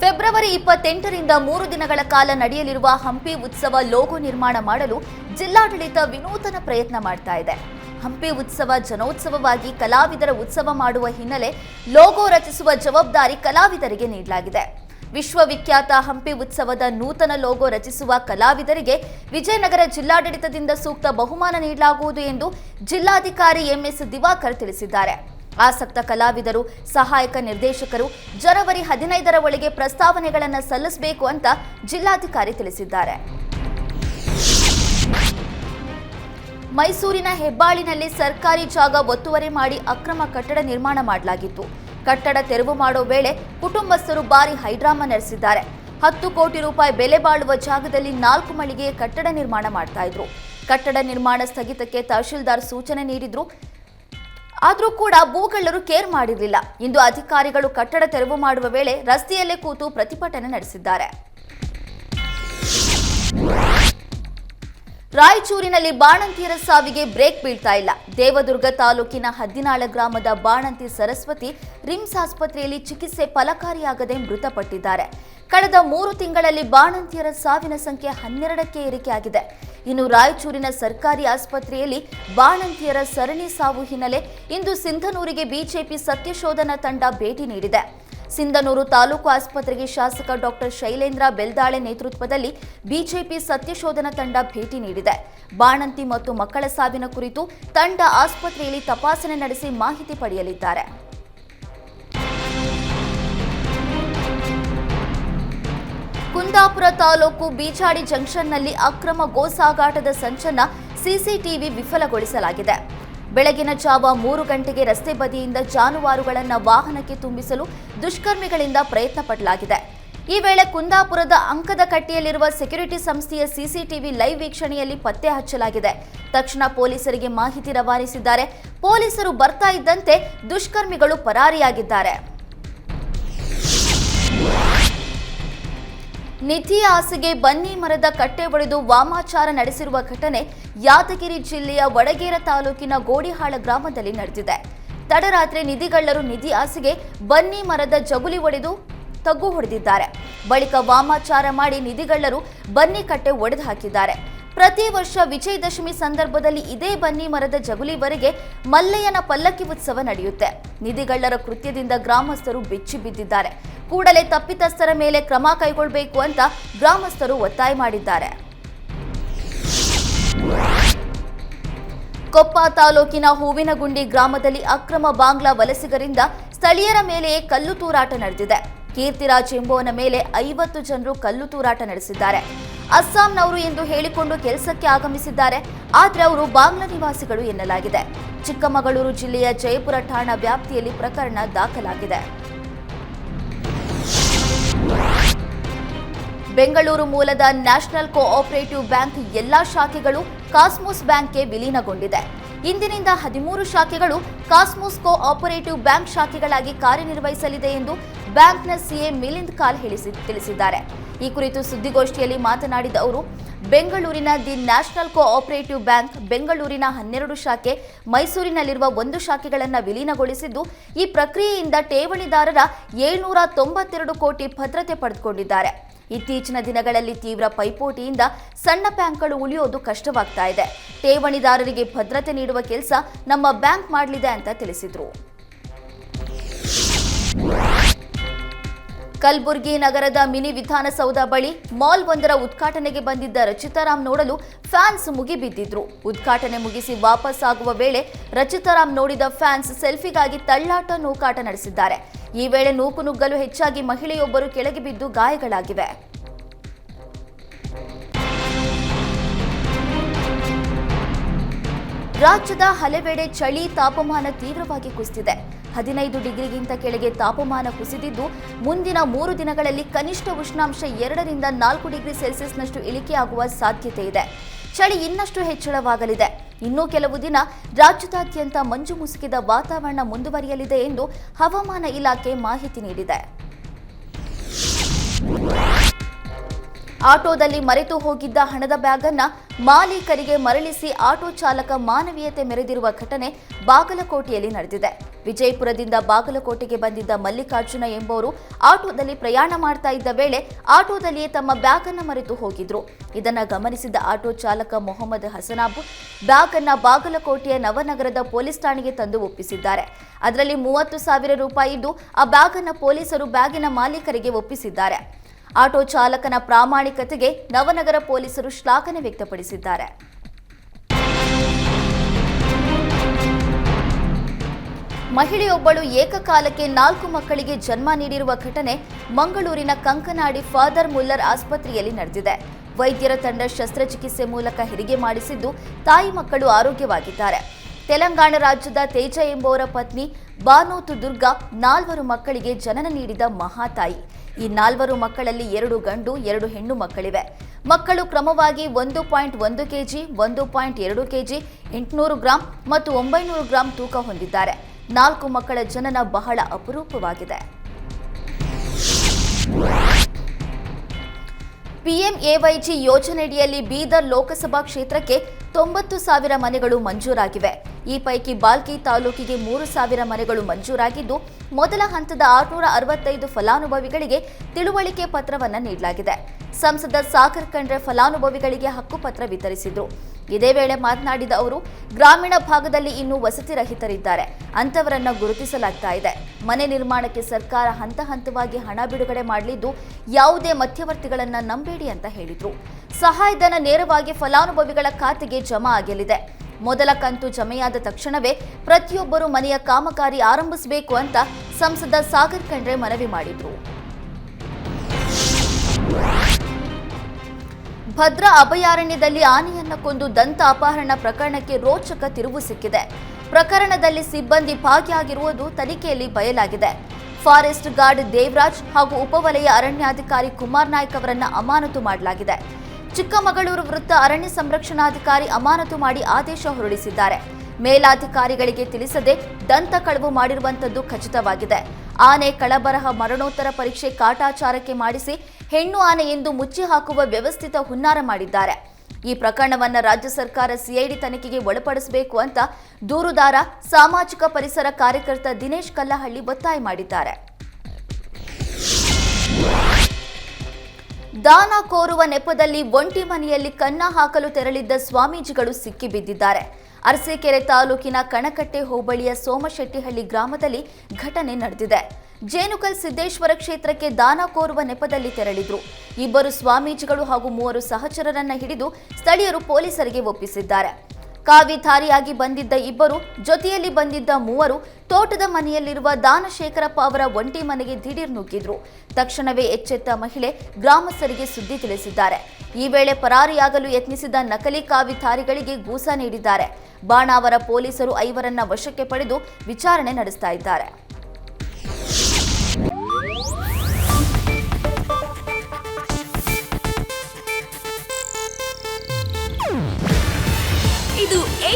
February ಇಪ್ಪತ್ತೆಂಟರಿಂದ ಮೂರು ದಿನಗಳ ಕಾಲ ನಡೆಯಲಿರುವ ಹಂಪಿ ಉತ್ಸವ ಲೋಗೋ ನಿರ್ಮಾಣ ಮಾಡಲು ಜಿಲ್ಲಾಡಳಿತ ವಿನೂತನ ಪ್ರಯತ್ನ ಮಾಡ್ತಾ ಇದೆ. ಹಂಪಿ ಉತ್ಸವ ಜನೋತ್ಸವವಾಗಿ ಕಲಾವಿದರ ಉತ್ಸವ ಮಾಡುವ ಹಿನ್ನೆಲೆ ಲೋಗೋ ರಚಿಸುವ ಜವಾಬ್ದಾರಿ ಕಲಾವಿದರಿಗೆ ನೀಡಲಾಗಿದೆ. ವಿಶ್ವವಿಖ್ಯಾತ ಹಂಪಿ ಉತ್ಸವದ ನೂತನ ಲೋಗೋ ರಚಿಸುವ ಕಲಾವಿದರಿಗೆ ವಿಜಯನಗರ ಜಿಲ್ಲಾಡಳಿತದಿಂದ ಸೂಕ್ತ ಬಹುಮಾನ ನೀಡಲಾಗುವುದು ಎಂದು ಜಿಲ್ಲಾಧಿಕಾರಿ ಎಂಎಸ್ ದಿವಾಕರ್ ತಿಳಿಸಿದ್ದಾರೆ. ಆಸಕ್ತ ಕಲಾವಿದರು, ಸಹಾಯಕ ನಿರ್ದೇಶಕರು ಜನವರಿ ಹದಿನೈದರ ಒಳಗೆ ಪ್ರಸ್ತಾವನೆಗಳನ್ನು ಸಲ್ಲಿಸಬೇಕು ಅಂತ ಜಿಲ್ಲಾಧಿಕಾರಿ ತಿಳಿಸಿದ್ದಾರೆ. ಮೈಸೂರಿನ ಹೆಬ್ಬಾಳಿನಲ್ಲಿ ಸರ್ಕಾರಿ ಜಾಗ ಒತ್ತುವರಿ ಮಾಡಿ ಅಕ್ರಮ ಕಟ್ಟಡ ನಿರ್ಮಾಣ ಮಾಡಲಾಗಿತ್ತು. ಕಟ್ಟಡ ತೆರವು ಮಾಡೋ ವೇಳೆ ಕುಟುಂಬಸ್ಥರು ಭಾರಿ ಹೈಡ್ರಾಮಾ ನಡೆಸಿದ್ದಾರೆ ಹತ್ತು ಕೋಟಿ ರೂಪಾಯಿ ಬೆಲೆ ಬಾಳುವ ಜಾಗದಲ್ಲಿ ನಾಲ್ಕು ಮಳಿಗೆ ಕಟ್ಟಡ ನಿರ್ಮಾಣ ಮಾಡ್ತಾ ಇದ್ರು. ಕಟ್ಟಡ ನಿರ್ಮಾಣ ಸ್ಥಗಿತಕ್ಕೆ ತಹಶೀಲ್ದಾರ್ ಸೂಚನೆ ನೀಡಿದ್ರು. ಆದರೂ ಕೂಡ ಭೂಗಳ್ಳರು ಕೇರ್ ಮಾಡಿರಲಿಲ್ಲ. ಇಂದು ಅಧಿಕಾರಿಗಳು ಕಟ್ಟಡ ತೆರವು ಮಾಡುವ ವೇಳೆ ರಸ್ತೆಯಲ್ಲೇ ಕೂತು ಪ್ರತಿಭಟನೆ ನಡೆಸಿದ್ದಾರೆ. ರಾಯಚೂರಿನಲ್ಲಿ ಬಾಣಂತಿಯರ ಸಾವಿಗೆ ಬ್ರೇಕ್ ಬೀಳ್ತಾ ಇಲ್ಲ. ದೇವದುರ್ಗ ತಾಲೂಕಿನ ಹದ್ದಿನಾಳ ಗ್ರಾಮದ ಬಾಣಂತಿ ಸರಸ್ವತಿ ರಿಮ್ಸ್ ಆಸ್ಪತ್ರೆಯಲ್ಲಿ ಚಿಕಿತ್ಸೆ ಫಲಕಾರಿಯಾಗದೆ ಮೃತಪಟ್ಟಿದ್ದಾರೆ. ಕಳೆದ ಮೂರು ತಿಂಗಳಲ್ಲಿ ಬಾಣಂತಿಯರ ಸಾವಿನ ಸಂಖ್ಯೆ ಹನ್ನೆರಡಕ್ಕೆ ಏರಿಕೆಯಾಗಿದೆ. ಇನ್ನು ರಾಯಚೂರಿನ ಸರ್ಕಾರಿ ಆಸ್ಪತ್ರೆಯಲ್ಲಿ ಬಾಣಂತಿಯರ ಸರಣಿ ಸಾವು ಹಿನ್ನೆಲೆ ಇಂದು ಸಿಂಧನೂರಿಗೆ ಬಿಜೆಪಿ ಸತ್ಯಶೋಧನಾ ತಂಡ ಭೇಟಿ ನೀಡಿದೆ. ಸಿಂಧನೂರು ತಾಲೂಕು ಆಸ್ಪತ್ರೆಗೆ ಶಾಸಕ ಡಾಕ್ಟರ್ ಶೈಲೇಂದ್ರ ಬೆಲ್ದಾಳೆ ನೇತೃತ್ವದಲ್ಲಿ ಬಿಜೆಪಿ ಸತ್ಯಶೋಧನಾ ತಂಡ ಭೇಟಿ ನೀಡಿದೆ. ಬಾಣಂತಿ ಮತ್ತು ಮಕ್ಕಳ ಸಾವಿನ ಕುರಿತು ತಂಡ ಆಸ್ಪತ್ರೆಯಲ್ಲಿ ತಪಾಸಣೆ ನಡೆಸಿ ಮಾಹಿತಿ ಪಡೆಯಲಿದ್ದಾರೆ. ಕುಂದಾಪುರ ತಾಲೂಕು ಬೀಚಾಡಿ ಜಂಕ್ಷನ್ನಲ್ಲಿ ಅಕ್ರಮ ಗೋ ಸಾಗಾಟದ ಸಂಚನ್ನ ಸಿಸಿಟಿವಿ ವಿಫಲಗೊಳಿಸಲಾಗಿದೆ. ಬೆಳಗಿನ ಜಾವ ಮೂರು ಗಂಟೆಗೆ ರಸ್ತೆ ಬದಿಯಿಂದ ಜಾನುವಾರುಗಳನ್ನು ವಾಹನಕ್ಕೆ ತುಂಬಿಸಲು ದುಷ್ಕರ್ಮಿಗಳಿಂದ ಪ್ರಯತ್ನ ಪಡಲಾಗಿದೆ. ಈ ವೇಳೆ ಕುಂದಾಪುರದ ಅಂಕದ ಕಟ್ಟಿಯಲ್ಲಿರುವ ಸೆಕ್ಯೂರಿಟಿ ಸಂಸ್ಥೆಯ ಸಿಸಿಟಿವಿ ಲೈವ್ ವೀಕ್ಷಣೆಯಲ್ಲಿ ಪತ್ತೆ ಹಚ್ಚಲಾಗಿದೆ. ತಕ್ಷಣ ಪೊಲೀಸರಿಗೆ ಮಾಹಿತಿ ರವಾನಿಸಿದ್ದಾರೆ. ಪೊಲೀಸರು ಬರ್ತಾ ಇದ್ದಂತೆ ದುಷ್ಕರ್ಮಿಗಳು ಪರಾರಿಯಾಗಿದ್ದಾರೆ. ನಿಧಿ ಆಸೆಗೆ ಬನ್ನಿ ಮರದ ಕಟ್ಟೆ ಒಡೆದು ವಾಮಾಚಾರ ನಡೆಸಿರುವ ಘಟನೆ ಯಾದಗಿರಿ ಜಿಲ್ಲೆಯ ವಡಗೇರ ತಾಲೂಕಿನ ಗೋಡಿಹಾಳ ಗ್ರಾಮದಲ್ಲಿ ನಡೆದಿದೆ. ತಡರಾತ್ರಿ ನಿಧಿಗಳ್ಳರು ನಿಧಿ ಆಸೆಗೆ ಬನ್ನಿ ಮರದ ಜಗುಲಿ ಒಡೆದು ತಗ್ಗು ಹೊಡೆದಿದ್ದಾರೆ. ಬಳಿಕ ವಾಮಾಚಾರ ಮಾಡಿ ನಿಧಿಗಳ್ಳರು ಬನ್ನಿ ಕಟ್ಟೆ ಒಡೆದು ಹಾಕಿದ್ದಾರೆ. ಪ್ರತಿ ವರ್ಷ ವಿಜಯದಶಮಿ ಸಂದರ್ಭದಲ್ಲಿ ಇದೇ ಬನ್ನಿ ಮರದ ಜಗುಲಿವರೆಗೆ ಮಲ್ಲಯ್ಯನ ಪಲ್ಲಕ್ಕಿ ಉತ್ಸವ ನಡೆಯುತ್ತೆ. ನಿಧಿಗಳ್ಳರ ಕೃತ್ಯದಿಂದ ಗ್ರಾಮಸ್ಥರು ಬೆಚ್ಚಿ ಬಿದ್ದಿದ್ದಾರೆ. ಕೂಡಲೇ ತಪ್ಪಿತಸ್ಥರ ಮೇಲೆ ಕ್ರಮ ಕೈಗೊಳ್ಳಬೇಕು ಅಂತ ಗ್ರಾಮಸ್ಥರು ಒತ್ತಾಯ ಮಾಡಿದ್ದಾರೆ. ಕೊಪ್ಪ ತಾಲೂಕಿನ ಹೂವಿನಗುಂಡಿ ಗ್ರಾಮದಲ್ಲಿ ಅಕ್ರಮ ಬಾಂಗ್ಲಾ ವಲಸಿಗರಿಂದ ಸ್ಥಳೀಯರ ಮೇಲೆ ಕಲ್ಲು ತೂರಾಟ ನಡೆದಿದೆ. ಕೀರ್ತಿರಾಜ್ ಎಂಬುವನ ಮೇಲೆ ಐವತ್ತು ಜನರು ಕಲ್ಲು ತೂರಾಟ ನಡೆಸಿದ್ದಾರೆ. ಅಸ್ಸಾಂನವರು ಎಂದು ಹೇಳಿಕೊಂಡು ಕೆಲಸಕ್ಕೆ ಆಗಮಿಸಿದ್ದಾರೆ. ಆದರೆ ಅವರು ಬಾಂಗ್ಲಾ ನಿವಾಸಿಗಳು ಎನ್ನಲಾಗಿದೆ. ಚಿಕ್ಕಮಗಳೂರು ಜಿಲ್ಲೆಯ ಜಯಪುರ ಠಾಣಾ ವ್ಯಾಪ್ತಿಯಲ್ಲಿ ಪ್ರಕರಣ ದಾಖಲಾಗಿದೆ. ಬೆಂಗಳೂರು ಮೂಲದ ನ್ಯಾಷನಲ್ ಕೋಆಪರೇಟಿವ್ ಬ್ಯಾಂಕ್ ಎಲ್ಲಾ ಶಾಖೆಗಳು ಕಾಸ್ಮೋಸ್ ಬ್ಯಾಂಕ್ಗೆ ವಿಲೀನಗೊಂಡಿದೆ. ಇಂದಿನಿಂದ ಹದಿಮೂರು ಶಾಖೆಗಳು ಕಾಸ್ಮೋಸ್ ಕೋಆಪರೇಟಿವ್ ಬ್ಯಾಂಕ್ ಶಾಖೆಗಳಾಗಿ ಕಾರ್ಯನಿರ್ವಹಿಸಲಿದೆ ಎಂದು ಬ್ಯಾಂಕ್ನ ಸಿಎ ಮಿಲಿಂದ್ ಕಾಲ್ ಹೇಳಿಸಿ, ತಿಳಿಸಿದ್ದಾರೆ. ಈ ಕುರಿತು ಸುದ್ದಿಗೋಷ್ಠಿಯಲ್ಲಿ ಮಾತನಾಡಿದ ಅವರು, ಬೆಂಗಳೂರಿನ ದಿ ನ್ಯಾಷನಲ್ ಕೋಆಪರೇಟಿವ್ ಬ್ಯಾಂಕ್ ಬೆಂಗಳೂರಿನ ಹನ್ನೆರಡು ಶಾಖೆ, ಮೈಸೂರಿನಲ್ಲಿರುವ ಒಂದು ಶಾಖೆಗಳನ್ನು ವಿಲೀನಗೊಳಿಸಿದ್ದು, ಈ ಪ್ರಕ್ರಿಯೆಯಿಂದ ಠೇವಣಿದಾರರ ಏಳ್ನೂರ ತೊಂಬತ್ತೆರಡು ಕೋಟಿ ಭದ್ರತೆ ಪಡೆದುಕೊಂಡಿದ್ದಾರೆ. ಇತ್ತೀಚಿನ ದಿನಗಳಲ್ಲಿ ತೀವ್ರ ಪೈಪೋಟಿಯಿಂದ ಸಣ್ಣ ಬ್ಯಾಂಕ್ಗಳು ಉಳಿಯೋದು ಕಷ್ಟವಾಗ್ತಾ ಇದೆ. ಠೇವಣಿದಾರರಿಗೆ ಭದ್ರತೆ ನೀಡುವ ಕೆಲಸ ನಮ್ಮ ಬ್ಯಾಂಕ್ ಮಾಡಲಿದೆ ಅಂತ ತಿಳಿಸಿದರು. ಕಲಬುರಗಿ ನಗರದ ಮಿನಿ ವಿಧಾನಸೌಧ ಬಳಿ ಮಾಲ್ ಒಂದರ ಉದ್ಘಾಟನೆಗೆ ಬಂದಿದ್ದ ರಚಿತಾರಾಮ್ ನೋಡಲು ಫ್ಯಾನ್ಸ್ ಮುಗಿಬಿದ್ದಿದ್ರು. ಉದ್ಘಾಟನೆ ಮುಗಿಸಿ ವಾಪಸ್ ಆಗುವ ವೇಳೆ ರಚಿತಾರಾಮ್ ನೋಡಿದ ಫ್ಯಾನ್ಸ್ ಸೆಲ್ಫಿಗಾಗಿ ತಳ್ಳಾಟ ನೂಕಾಟ ನಡೆಸಿದ್ದಾರೆ. ಈ ವೇಳೆ ನೂಕು ನುಗ್ಗಲು ಹೆಚ್ಚಾಗಿ ಮಹಿಳೆಯೊಬ್ಬರು ಕೆಳಗೆ ಬಿದ್ದು ಗಾಯಗಳಾಗಿವೆ. ರಾಜ್ಯದ ಹಲವೆಡೆ ಚಳಿ ತಾಪಮಾನ ತೀವ್ರವಾಗಿ ಕುಸಿದಿದೆ. ಹದಿನೈದು ಡಿಗ್ರಿಗಿಂತ ಕೆಳಗೆ ತಾಪಮಾನ ಕುಸಿದಿದ್ದು, ಮುಂದಿನ ಮೂರು ದಿನಗಳಲ್ಲಿ ಕನಿಷ್ಠ ಉಷ್ಣಾಂಶ ಎರಡರಿಂದ ನಾಲ್ಕು ಡಿಗ್ರಿ ಸೆಲ್ಸಿಯಸ್ನಷ್ಟು ಇಳಿಕೆಯಾಗುವ ಸಾಧ್ಯತೆ ಇದೆ. ಚಳಿ ಇನ್ನಷ್ಟು ಹೆಚ್ಚಳವಾಗಲಿದೆ. ಇನ್ನೂ ಕೆಲವು ದಿನ ರಾಜ್ಯದಾದ್ಯಂತ ಮಂಜು ಮುಸುಕಿದ ವಾತಾವರಣ ಮುಂದುವರಿಯಲಿದೆ ಎಂದು ಹವಾಮಾನ ಇಲಾಖೆ ಮಾಹಿತಿ ನೀಡಿದೆ. ಆಟೋದಲ್ಲಿ ಮರೆತು ಹೋಗಿದ್ದ ಹಣದ ಬ್ಯಾಗ್ ಅನ್ನ ಮಾಲೀಕರಿಗೆ ಮರಳಿಸಿ ಆಟೋ ಚಾಲಕ ಮಾನವೀಯತೆ ಮೆರೆದಿರುವ ಘಟನೆ ಬಾಗಲಕೋಟೆಯಲ್ಲಿ ನಡೆದಿದೆ. ವಿಜಯಪುರದಿಂದ ಬಾಗಲಕೋಟೆಗೆ ಬಂದಿದ್ದ ಮಲ್ಲಿಕಾರ್ಜುನ ಎಂಬುವರು ಆಟೋದಲ್ಲಿ ಪ್ರಯಾಣ ಮಾಡ್ತಾ ಇದ್ದ ವೇಳೆ ಆಟೋದಲ್ಲಿಯೇ ತಮ್ಮ ಬ್ಯಾಗ್ ಅನ್ನ ಮರೆತು ಹೋಗಿದ್ರು. ಇದನ್ನ ಗಮನಿಸಿದ ಆಟೋ ಚಾಲಕ ಮೊಹಮ್ಮದ್ ಹಸನಾಬ್ ಬ್ಯಾಗ್ ಅನ್ನ ಬಾಗಲಕೋಟೆಯ ನವನಗರದ ಪೊಲೀಸ್ ಠಾಣೆಗೆ ತಂದು ಒಪ್ಪಿಸಿದ್ದಾರೆ. ಅದರಲ್ಲಿ ಮೂವತ್ತು ಸಾವಿರ ರೂಪಾಯಿ ಇದ್ದು, ಆ ಬ್ಯಾಗ್ ಅನ್ನ ಪೊಲೀಸರು ಬ್ಯಾಗಿನ ಮಾಲೀಕರಿಗೆ ಒಪ್ಪಿಸಿದ್ದಾರೆ. ಆಟೋ ಚಾಲಕನ ಪ್ರಾಮಾಣಿಕತೆಗೆ ನವನಗರ ಪೊಲೀಸರು ಶ್ಲಾಘನೆ ವ್ಯಕ್ತಪಡಿಸಿದ್ದಾರೆ. ಮಹಿಳೆಯೊಬ್ಬಳು ಏಕಕಾಲಕ್ಕೆ ನಾಲ್ಕು ಮಕ್ಕಳಿಗೆ ಜನ್ಮ ನೀಡಿರುವ ಘಟನೆ ಮಂಗಳೂರಿನ ಕಂಕನಾಡಿ ಫಾದರ್ ಮುಲ್ಲರ್ ಆಸ್ಪತ್ರೆಯಲ್ಲಿ ನಡೆದಿದೆ. ವೈದ್ಯರ ತಂಡ ಶಸ್ತ್ರಚಿಕಿತ್ಸೆ ಮೂಲಕ ಹೆರಿಗೆ ಮಾಡಿಸಿದ್ದು ತಾಯಿ ಮಕ್ಕಳು ಆರೋಗ್ಯವಾಗಿದ್ದಾರೆ. ತೆಲಂಗಾಣ ರಾಜ್ಯದ ತೇಜ ಎಂಬುವರ ಪತ್ನಿ ಬಾನೋತು ದುರ್ಗಾ ನಾಲ್ವರು ಮಕ್ಕಳಿಗೆ ಜನನ ನೀಡಿದ ಮಹಾತಾಯಿ. ಈ ನಾಲ್ವರು ಮಕ್ಕಳಲ್ಲಿ ಎರಡು ಗಂಡು, ಎರಡು ಹೆಣ್ಣು ಮಕ್ಕಳಿವೆ. ಮಕ್ಕಳು ಕ್ರಮವಾಗಿ ಒಂದು ಪಾಯಿಂಟ್ ಒಂದು ಕೆಜಿ, ಒಂದು ಪಾಯಿಂಟ್ ಎರಡು ಕೆಜಿ, ಎಂಟುನೂರು ಗ್ರಾಂ ಮತ್ತು ಒಂಬೈನೂರು ಗ್ರಾಂ ತೂಕ ಹೊಂದಿದ್ದಾರೆ. ನಾಲ್ಕು ಮಕ್ಕಳ ಜನನ ಬಹಳ ಅಪರೂಪವಾಗಿದೆ. ಪಿಎಂಎವೈಜಿ ಯೋಜನೆಯಡಿಯಲ್ಲಿ ಬೀದರ್ ಲೋಕಸಭಾ ಕ್ಷೇತ್ರಕ್ಕೆ ತೊಂಬತ್ತು ಸಾವಿರ ಮನೆಗಳು ಮಂಜೂರಾಗಿವೆ. ಈ ಪೈಕಿ ಬಾಲ್ಕಿ ತಾಲೂಕಿಗೆ ಮೂರು ಸಾವಿರ ಮನೆಗಳು ಮಂಜೂರಾಗಿದ್ದು, ಮೊದಲ ಹಂತದ ಆರುನೂರ ಅರವತ್ತೈದು ಫಲಾನುಭವಿಗಳಿಗೆ ತಿಳುವಳಿಕೆ ಪತ್ರವನ್ನು ನೀಡಲಾಗಿದೆ. ಸಂಸದ ಸಾಕರ್ ಕಂಡ್ರೆ ಫಲಾನುಭವಿಗಳಿಗೆ ಹಕ್ಕುಪತ್ರ ವಿತರಿಸಿದ್ರು. ಇದೇ ವೇಳೆ ಮಾತನಾಡಿದ ಅವರು, ಗ್ರಾಮೀಣ ಭಾಗದಲ್ಲಿ ಇನ್ನೂ ವಸತಿ ರಹಿತರಿದ್ದಾರೆ. ಅಂತವರನ್ನ ಗುರುತಿಸಲಾಗ್ತಾ ಇದೆ. ಮನೆ ನಿರ್ಮಾಣಕ್ಕೆ ಸರ್ಕಾರ ಹಂತ ಹಂತವಾಗಿ ಹಣ ಬಿಡುಗಡೆ ಮಾಡಲಿದ್ದು ಯಾವುದೇ ಮಧ್ಯವರ್ತಿಗಳನ್ನ ನಂಬೇಡಿ ಅಂತ ಹೇಳಿದ್ರು. ಸಹಾಯಧನ ನೇರವಾಗಿ ಫಲಾನುಭವಿಗಳ ಖಾತೆಗೆ ಜಮಾ ಆಗಲಿದೆ. ಮೊದಲ ಕಂತು ಜಮೆಯಾದ ತಕ್ಷಣವೇ ಪ್ರತಿಯೊಬ್ಬರು ಮನೆಯ ಕಾಮಗಾರಿ ಆರಂಭಿಸಬೇಕು ಅಂತ ಸಂಸದ ಸಾಗರ್ ಖಂಡ್ರೆ ಮನವಿ ಮಾಡಿದ್ರು. ಭದ್ರಾ ಅಭಯಾರಣ್ಯದಲ್ಲಿ ಆನೆಯನ್ನ ಕೊಂದು ದಂತ ಅಪಹರಣ ಪ್ರಕರಣಕ್ಕೆ ರೋಚಕ ತಿರುವು ಸಿಕ್ಕಿದೆ. ಪ್ರಕರಣದಲ್ಲಿ ಸಿಬ್ಬಂದಿ ಭಾಗಿಯಾಗಿರುವುದು ತನಿಖೆಯಲ್ಲಿ ಬಯಲಾಗಿದೆ. ಫಾರೆಸ್ಟ್ ಗಾರ್ಡ್ ದೇವರಾಜ್ ಹಾಗೂ ಉಪವಲಯ ಅರಣ್ಯಾಧಿಕಾರಿ ಕುಮಾರ್ ನಾಯ್ಕ್ ಅವರನ್ನ ಅಮಾನತು ಮಾಡಲಾಗಿದೆ. ಚಿಕ್ಕಮಗಳೂರು ವೃತ್ತ ಅರಣ್ಯ ಸಂರಕ್ಷಣಾಧಿಕಾರಿ ಅಮಾನತು ಮಾಡಿ ಆದೇಶ ಹೊರಡಿಸಿದ್ದಾರೆ. ಮೇಲಾಧಿಕಾರಿಗಳಿಗೆ ತಿಳಿಸದೆ ದಂತ ಕಳವು ಮಾಡಿರುವಂತದ್ದು ಖಚಿತವಾಗಿದೆ. ಆನೆ ಕಳಬರಹ ಮರಣೋತ್ತರ ಪರೀಕ್ಷೆ ಕಾಟಾಚಾರಕ್ಕೆ ಮಾಡಿಸಿ ಹೆಣ್ಣು ಆನೆ ಎಂದು ಮುಚ್ಚಿ ಹಾಕುವ ವ್ಯವಸ್ಥಿತ ಹುನ್ನಾರ ಮಾಡಿದ್ದಾರೆ. ಈ ಪ್ರಕರಣವನ್ನು ರಾಜ್ಯ ಸರ್ಕಾರ ಸಿಐಡಿ ತನಿಖೆಗೆ ಒಳಪಡಿಸಬೇಕು ಅಂತ ದೂರುದಾರ, ಸಾಮಾಜಿಕ ಪರಿಸರ ಕಾರ್ಯಕರ್ತ ದಿನೇಶ್ ಕಲ್ಲಹಳ್ಳಿ ಒತ್ತಾಯ ಮಾಡಿದ್ದಾರೆ. ದಾನ ಕೋರುವ ನೆಪದಲ್ಲಿ ಒಂಟಿ ಮನೆಯಲ್ಲಿ ಕನ್ನ ಹಾಕಲು ತೆರಳಿದ್ದ ಸ್ವಾಮೀಜಿಗಳು ಸಿಕ್ಕಿಬಿದ್ದಿದ್ದಾರೆ. ಅರಸೀಕೆರೆ ತಾಲೂಕಿನ ಕಣಕಟ್ಟೆ ಹೋಬಳಿಯ ಸೋಮಶೆಟ್ಟಿಹಳ್ಳಿ ಗ್ರಾಮದಲ್ಲಿ ಘಟನೆ ನಡೆದಿದೆ. ಜೇನುಕಲ್ ಸಿದ್ದೇಶ್ವರ ಕ್ಷೇತ್ರಕ್ಕೆ ದಾನ ಕೋರುವ ನೆಪದಲ್ಲಿ ತೆರಳಿದ್ರು. ಇಬ್ಬರು ಸ್ವಾಮೀಜಿಗಳು ಹಾಗೂ ಮೂವರು ಸಹಚರರನ್ನ ಹಿಡಿದು ಸ್ಥಳೀಯರು ಪೊಲೀಸರಿಗೆ ಒಪ್ಪಿಸಿದ್ದಾರೆ. ಕಾವಿಧಾರಿಯಾಗಿ ಬಂದಿದ್ದ ಇಬ್ಬರು, ಜೊತೆಯಲ್ಲಿ ಬಂದಿದ್ದ ಮೂವರು ತೋಟದ ಮನೆಯಲ್ಲಿರುವ ದಾನಶೇಖರಪ್ಪ ಅವರ ಒಂಟಿ ಮನೆಗೆ ದಿಢೀರ್ ನುಗ್ಗಿದ್ರು. ತಕ್ಷಣವೇ ಎಚ್ಚೆತ್ತ ಮಹಿಳೆ ಗ್ರಾಮಸ್ಥರಿಗೆ ಸುದ್ದಿ ತಿಳಿಸಿದ್ದಾರೆ. ಈ ವೇಳೆ ಪರಾರಿಯಾಗಲು ಯತ್ನಿಸಿದ ನಕಲಿ ಕಾವಿಧಾರಿಗಳಿಗೆ ಗೂಸ ನೀಡಿದ್ದಾರೆ. ಬಾಣಾವರ ಪೊಲೀಸರು ಐವರನ್ನ ವಶಕ್ಕೆ ಪಡೆದು ವಿಚಾರಣೆ ನಡೆಸ್ತಾ ಇದ್ದಾರೆ.